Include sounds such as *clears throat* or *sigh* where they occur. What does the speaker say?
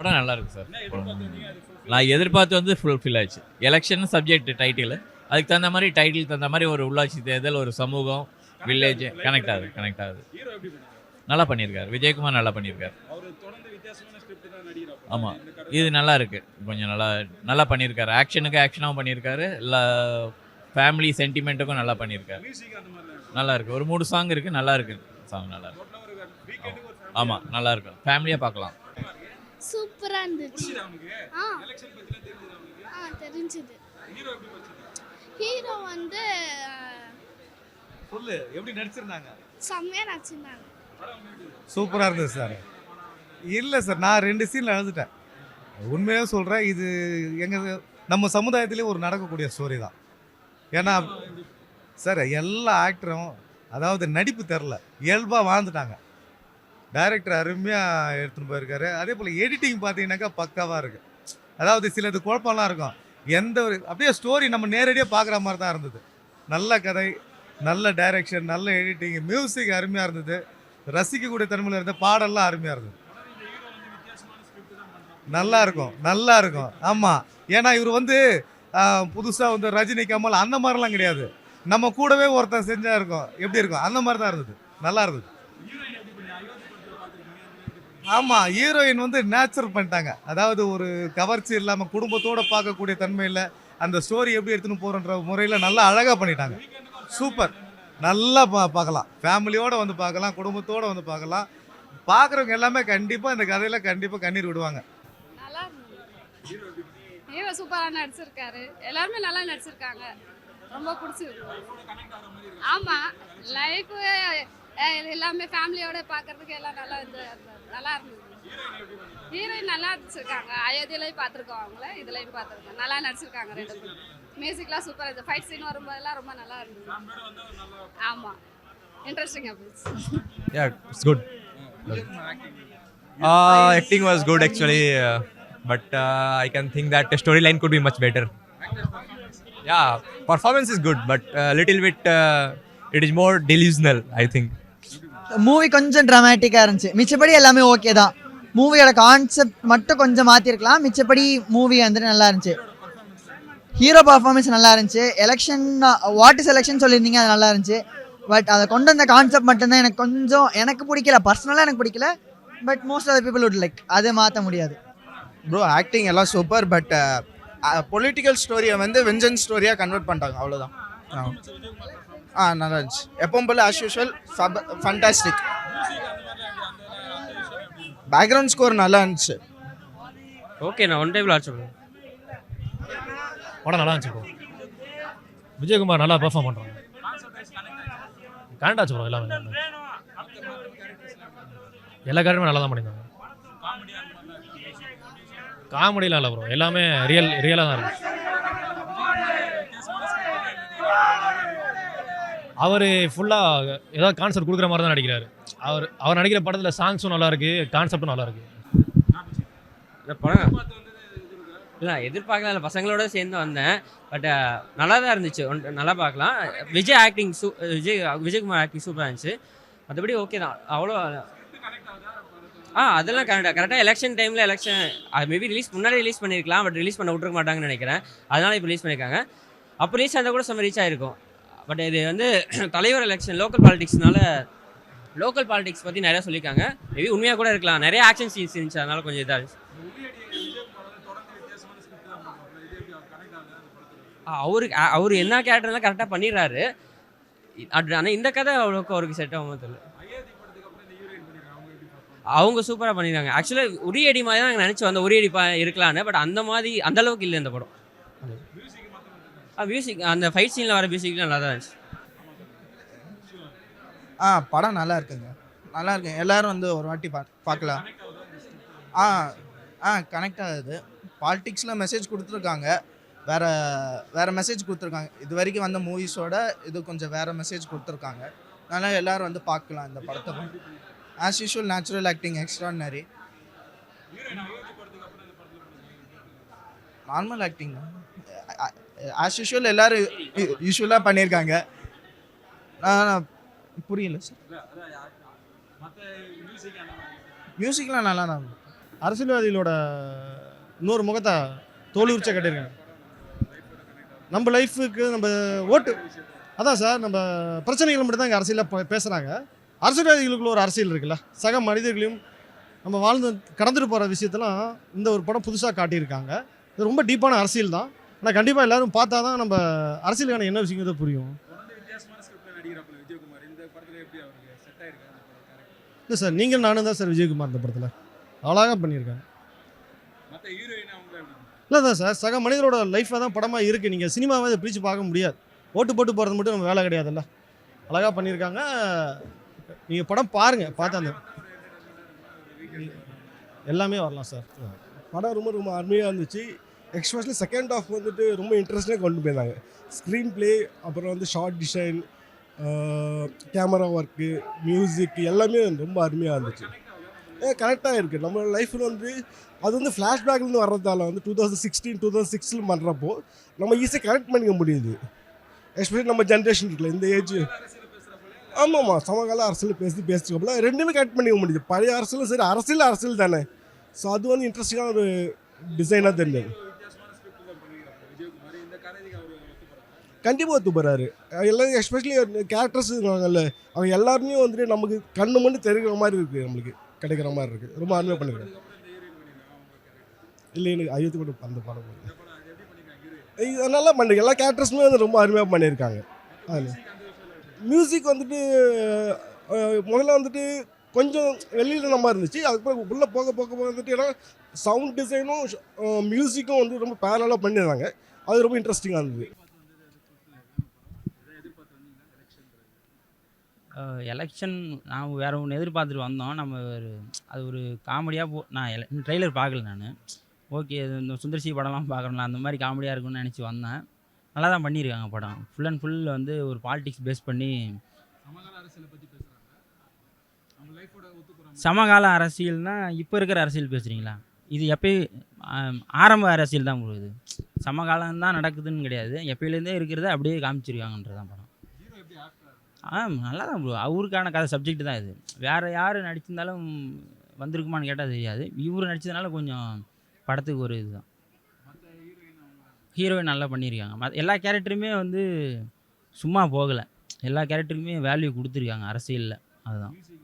படம் நல்லா இருக்கு சார் நான் எதிர்பார்த்து வந்து ஃபுல்ஃபில் ஆச்சு. எலெக்ஷன் சப்ஜெக்ட் டைட்டில் அதுக்கு தகுந்த மாதிரி டைட்டில் தகுந்த மாதிரி ஒரு உள்ளாட்சி தேர்தல் ஒரு சமூகம் வில்லேஜ் கனெக்ட் ஆகுது கனெக்ட் ஆகுது. நல்லா பண்ணியிருக்காரு விஜயகுமார் நல்லா பண்ணியிருக்காரு அவர் தொடர்ந்து வித்தியாசமான ஸ்கிரிப்ட் தான் நடிகர் ஆமா. இது நல்லா இருக்கு கொஞ்சம் நல்லா நல்லா பண்ணியிருக்காரு ஆக்ஷனுக்கு ஆக்ஷனாகவும் பண்ணியிருக்காரு இல்லை ஃபேமிலி சென்டிமெண்ட்டுக்கும் நல்லா பண்ணியிருக்காரு நல்லா இருக்கு? ஒரு மூணு சாங் இருக்கு. நல்லா இருக்கு சாங் நல்லா இருக்கு டோட்டலாக ஒரு வீக்கெண்டுக்கு ஒரு ஆமா. நல்லா இருக்கும் ஃபேமிலியாக பார்க்கலாம். சூப்பராக இருந்துச்சு. ஆ. ஆ தெரிஞ்சுது. ஹீரோ வந்து சொல்லு எப்படி நடிச்சிருந்தாங்க? செம்மையாக நடிச்சிருந்தாங்க. சூப்பராக இருந்தது சார். இல்லை சார் நான் ரெண்டு சீனில் எழுதிட்டேன் உண்மையாக சொல்கிறேன் இது எங்கள் நம்ம சமுதாயத்திலே ஒரு நடக்கக்கூடிய ஸ்டோரி தான். ஏன்னா சார் எல்லா ஆக்டரும் அதாவது நடிப்பு தெரில இயல்பாக வாழ்ந்துட்டாங்க. டைரக்டர் அருமையாக எடுத்துகிட்டு போயிருக்காரு. அதே போல் எடிட்டிங் பார்த்தீங்கன்னாக்கா பக்காவாக இருக்குது அதாவது சிலது குழப்பம்லாம் இருக்கும். எந்த ஒரு அப்படியே ஸ்டோரி நம்ம நேரடியாக பார்க்குற மாதிரி தான் இருந்தது. நல்ல கதை நல்ல டைரக்ஷன் நல்ல எடிட்டிங் மியூசிக் அருமையாக இருந்தது. ரசிக்கக்கூடிய தன்மையில் இருந்த பாடல்லாம் அருமையாக இருந்தது. நல்லா இருக்கும் நல்லா இருக்கும். ஆமாம் ஏன்னா இவர் வந்து புதுசாக வந்து ரஜினி கமல் அந்த மாதிரிலாம் கிடையாது. நம்ம கூடவே ஒருத்தன் செஞ்சால் இருக்கும். எப்படி இருக்கும்? அந்த மாதிரி தான் இருந்தது. நல்லா இருந்தது. ஆமாம் ஹீரோயின் வந்து நேச்சுரல் பண்ணிட்டாங்க. அதாவது ஒரு கவர்ச்சி இல்லாமல் குடும்பத்தோடு பார்க்கக்கூடிய தன்மையில் அந்த ஸ்டோரி எப்படி எடுத்துன்னு போகிறன்ற முறையில் நல்லா அழகாக பண்ணிட்டாங்க. சூப்பர் நல்லா பா பார்க்கலாம். ஃபேமிலியோடு வந்து பார்க்கலாம் குடும்பத்தோடு வந்து பார்க்கலாம். பார்க்குறவங்க எல்லாமே கண்டிப்பாக இந்த கதையில் கண்டிப்பாக கண்ணீர் விடுவாங்க. ஹீரோ சூப்பராக நடிச்சிருக்காரு. எல்லாருமே நல்லா நடிச்சிருக்காங்க. ரொம்ப பிடிச்சிருக்கு. ஆமாம் லைஃபு எல்லாமே ஃபேமிலியோட பார்க்கறதுக்கு எல்லாம் நல்லா இருந்து நல்லா இருந்தது ஹீரோயின் நல்லா நடிச்சிருக்காங்க அயோத்தியிலையும் பார்த்துருக்கோம் அவங்கள இதுலையும் பார்த்துருக்கோம் நல்லா நடிச்சிருக்காங்க ரெண்டு பேரும் மியூசிக்லாம் சூப்பராக இருந்தது ஃபைட் சீன் வரும்போதெல்லாம் ரொம்ப நல்லா இருந்தது ஆமாம் போச்சு Yeah, it's good. Uh, acting was good actually, uh, but uh, I can think that the storyline could be much better. Yeah, performance is good, but a little bit uh, it is more delusional. I think. Movie கொஞ்சம் ட்ராமேட்டிக்காக இருந்துச்சு. மிச்சப்படி எல்லாமே okay தான். மூவியோட concept மட்டும் கொஞ்சம் மாற்றிருக்கலாம் மிச்சப்படி movie வந்துட்டு நல்லா இருந்துச்சு. ஹீரோ பர்ஃபார்மன்ஸ் நல்லா இருந்துச்சு. எலெக்ஷன் வாட் இஸ் எலெக்ஷன் சொல்லியிருந்தீங்க அது நல்லா இருந்துச்சு. பட் அதை கொண்டு வந்த கான்செப்ட் மட்டும்தான் எனக்கு கொஞ்சம் எனக்கு பிடிக்கல. பர்சனலாக எனக்கு பிடிக்கல. But most of the people would like அதை மாற்ற முடியாது. ப்ரோ ஆக்டிங் எல்லாம் சூப்பர் பட் பொலிட்டிக்கல் ஸ்டோரியை வந்து வெஞ்சன் ஸ்டோரியாக கன்வெர்ட் பண்ணிட்டாங்க. அவ்வளோதான் ஆ. நல்லா இருந்துச்சு எப்பவும் போல் as usual fantastic background score நல்லா இருந்துச்சு ஓகே நான் ஒன் டைமில் ஆச்சு படம் நல்லா இருந்துச்சு ப்ரோ விஜயகுமார் நல்லா பெர்ஃபார்ம் பண்ணுறாங்க கனெக்ட் ஆச்சு ப்ரோ எல்லாமே எல்லா கேரக்டருமே நல்லா தான் பண்ணியிருந்தாங்க. காமெடிலாம் இல்லை ப்ரோ எல்லாமே ரியல் ரியலாக தான் இருக்கு அவர் ஃபுல்லாக ஏதாவது கான்செப்ட் கொடுக்குற மாதிரி தான் நடிக்கிறாரு. அவர் அவர் நடிக்கிற படத்தில் சாங்ஸும் நல்லாயிருக்கு கான்செப்டும் நல்லாயிருக்கு இந்த படம் இல்லை எதிர்பார்க்கல இல்லை பசங்களோட சேர்ந்து வந்தேன். பட் நல்லா தான் இருந்துச்சு. ஒன்- நல்லா பார்க்கலாம். விஜய் ஆக்டிங் சூ விஜய் விஜயகுமார் ஆக்டிங் சூப்பராக இருந்துச்சு. மற்றபடி ஓகே தான். அவ்வளோ ஆ அதெல்லாம் கரெக்டாக கரெக்டாக எலெக்ஷன் டைமில் எலெக்ஷன் அது மேபி ரிலீஸ் முன்னாடி ரிலீஸ் பண்ணியிருக்கலாம் பட் ரிலீஸ் பண்ண விட்டுருக்க மாட்டாங்கன்னு நினைக்கிறேன். அதனால இப்போ ரிலீஸ் பண்ணியிருக்காங்க அப்போ ரீச் ஆனது கூட செம்ம ரீச் ஆகிருக்கும் பட் இது வந்து *clears throat* தலைவர் எலெக்ஷன் லோக்கல் பாலிடிக்ஸ்னால லோக்கல் பாலிடிக்ஸ் பற்றி நிறையா சொல்லியிருக்காங்க. மேபி உண்மையாக கூட இருக்கலாம். நிறைய ஆக்ஷன் சீன்ஸ் இருந்துச்சு அதனால கொஞ்சம் இதாக அவருக்கு அவர் என்ன கேரக்டர்லாம் கரெக்டாக பண்ணிடுறாரு. ஆனால் இந்த கதை அவ்வளோக்கு அவருக்கு செட் ஆகும் தெரியல. அவங்க சூப்பராக பண்ணிடுறாங்க. ஆக்சுவலாக உரியடி மாதிரி தான் நினச்சி வந்த உரியடி இருக்கலான்னு பட் அந்த மாதிரி அந்தளவுக்கு இல்லை இந்த படம். மியூசிக் அந்த ஃபைட் சீனில் வர மியூசிக்லாம் நல்லா தான் இருந்துச்சு. ஆ படம் நல்லா இருக்குங்க. நல்லா இருக்குங்க எல்லாரும் வந்து ஒரு வாட்டி பா பார்க்கலாம். ஆ ஆ கனெக்ட் ஆகுது. பாலிடிக்ஸில் மெசேஜ் கொடுத்துருக்காங்க. வேற வேற மெசேஜ் கொடுத்துருக்காங்க. இது வரைக்கும் வந்த மூவிஸோட இது கொஞ்சம் வேற மெசேஜ் கொடுத்துருக்காங்க. அதனால் எல்லாரும் வந்து பார்க்கலாம் இந்த படத்தை. As usual natural acting extraordinary normal acting as usual எல்லாரும் யூஷுவலாக பண்ணியிருக்காங்க. நான் புரியல சார் மியூசிக்லாம் நல்லா தான் அரசியல்வாதிகளோட இன்னொரு முகத்தை தோல் உரிச்சா கட்டியிருக்காங்க. நம்ம லைஃபுக்கு நம்ம ஓட்டு. அதான் சார் நம்ம பிரச்சனைகள் மட்டும் தான் இங்கே அரசியலில் பேசுகிறாங்க அரசியல்வாதிகளுக்குள்ள ஒரு அரசியல் இருக்குல்ல. சக மனிதர்களையும் நம்ம வாழ்ந்து கடந்துட்டு போகிற விஷயத்தெல்லாம் இந்த ஒரு படம் புதுசாக காட்டியிருக்காங்க. இது ரொம்ப டீப்பான அரசியல் தான். ஆனால் கண்டிப்பாக எல்லாரும் பார்த்தா தான் நம்ம அரசியலுக்கான என்ன விஷயங்கிறது புரியும். இந்த இல்லை சார் நீங்கள் நானும் தான் சார் விஜயகுமார் இந்த படத்தில். அழகாக பண்ணியிருக்காங்க இல்லை தான் சார் சக மனிதரோட லைஃப்பாக தான் படமாக இருக்குது நீங்கள் சினிமாவை அதை பிரித்து பார்க்க முடியாது. ஓட்டு போட்டு போகிறது மட்டும் நம்ம வேலை கிடையாதுல்ல. அழகாக பண்ணியிருக்காங்க. நீங்கள் படம் பாருங்கள் பார்த்தா அந்த எல்லாமே வரலாம் சார். படம் ரொம்ப ரொம்ப அருமையாக இருந்துச்சு. எக்ஸ்பெஷலி செகண்ட் ஆஃப் வந்துட்டு ரொம்ப இன்ட்ரெஸ்டிங்காக கொண்டு போயிருந்தாங்க. ஸ்க்ரீன் ப்ளே அப்புறம் வந்து short design camera work music எல்லாமே ரொம்ப அருமையாக இருந்துச்சு. ஏ கரெக்டாக இருக்குது நம்ம லைஃப்பில் வந்து அது வந்து ஃப்ளாஷ்பேக்லேருந்து வர்றதால வந்து two thousand sixteen two thousand சிக்ஸில் பண்ணுறப்போ நம்ம ஈஸியாக கனெக்ட் பண்ணிக்க முடியுது. எஸ்பெஷலி நம்ம ஜென்ரேஷன் இருக்குல்ல இந்த ஏஜ் ஆமாம்மா சமகால அரசியல் பேசி பேசிக்கோம்ல ரெண்டுமே கனெக்ட் பண்ணிக்க முடியுது. பழைய அரசியலும் சரி அரசியல் அரசியல் தானே. ஸோ அது வந்து இன்ட்ரெஸ்டிங்கான ஒரு டிசைனாக தெரிஞ்சது வித்தியாசமான ஸ்கிரிப்ட் தான் பண்ணிருக்காப்புல விஜயகுமார் இந்த கதைக்கு அவர் ஒத்துப்பறாரு கண்டிப்பாக ஒத்து எல்லாம் எஸ்பெஷலி கேரக்டர்ஸ் இருக்காங்கல்ல அவங்க எல்லாருமே வந்துட்டு நமக்கு கண்ணு மண்ணு தெரிகிற மாதிரி இருக்குது நம்மளுக்கு கிடைக்கிற மாதிரி இருக்குது ரொம்ப அருமையாக பண்ணிருக்காங்க இல்லை எனக்கு அயோத்தி கூட அந்த படம் போகல. இது நல்லா எல்லா கேரக்டர்ஸுமே வந்து ரொம்ப அருமையாக பண்ணியிருக்காங்க அதில். மியூசிக் வந்துட்டு முதல்ல வந்துட்டு கொஞ்சம் வெளியில் நம்ம இருந்துச்சு. அதுக்கப்புறம் உள்ளே போக போக போக வந்துட்டு ஏன்னா சவுண்ட் டிசைனும் மியூசிக்கும் வந்து ரொம்ப பேரலாக பண்ணியிருந்தாங்க அது ரொம்ப இன்ட்ரெஸ்டிங்காக இருந்தது. எலெக்ஷன் நான் வேற ஒன்று எதிர்பார்த்துட்டு வந்தோம். நம்ம ஒரு அது ஒரு காமெடியாக போ நான் ட்ரெய்லர் பார்க்கல நான். ஓகே இந்த சுந்தர்சி படம்லாம் பார்க்கணும்ல அந்த மாதிரி காமெடியாக இருக்கும்னு நினச்சி வந்தேன். நல்லா தான் பண்ணியிருக்காங்க படம். ஃபுல் அண்ட் ஃபுல் வந்து ஒரு பாலிடிக்ஸ் பேஸ் பண்ணி சமகால அரசியலை பத்தி பேசுறாங்க. நம்ம லைஃபோட ஒத்து போறாங்க சமகால அரசியல்னா இப்போ இருக்கிற அரசியல் பேசுகிறீங்களா இது எப்பயும் ஆரம்ப அரசியல் தான் இது. சமகாலம் தான் நடக்குதுன்னு கிடையாது. எப்பயிலேருந்தே இருக்கிறத அப்படியே காமிச்சிருக்காங்கன்றது தான் படம். ஆ நல்லா தான் ப்ரோ அவருக்கான கதை சப்ஜெக்ட் தான் இது. வேறு யார் நடிச்சிருந்தாலும் வந்திருக்குமான்னு கேட்டால் தெரியாது. இவர் நடிச்சதுனால கொஞ்சம் படத்துக்கு ஒரு இதுதான். ஹீரோயின் நல்லா பண்ணியிருக்காங்க மற்ற எல்லா கேரக்டருமே வந்து சும்மா போகலை. எல்லா கேரக்டருக்குமே வேல்யூ கொடுத்துருக்காங்க. அரசியலில். அதுதான்.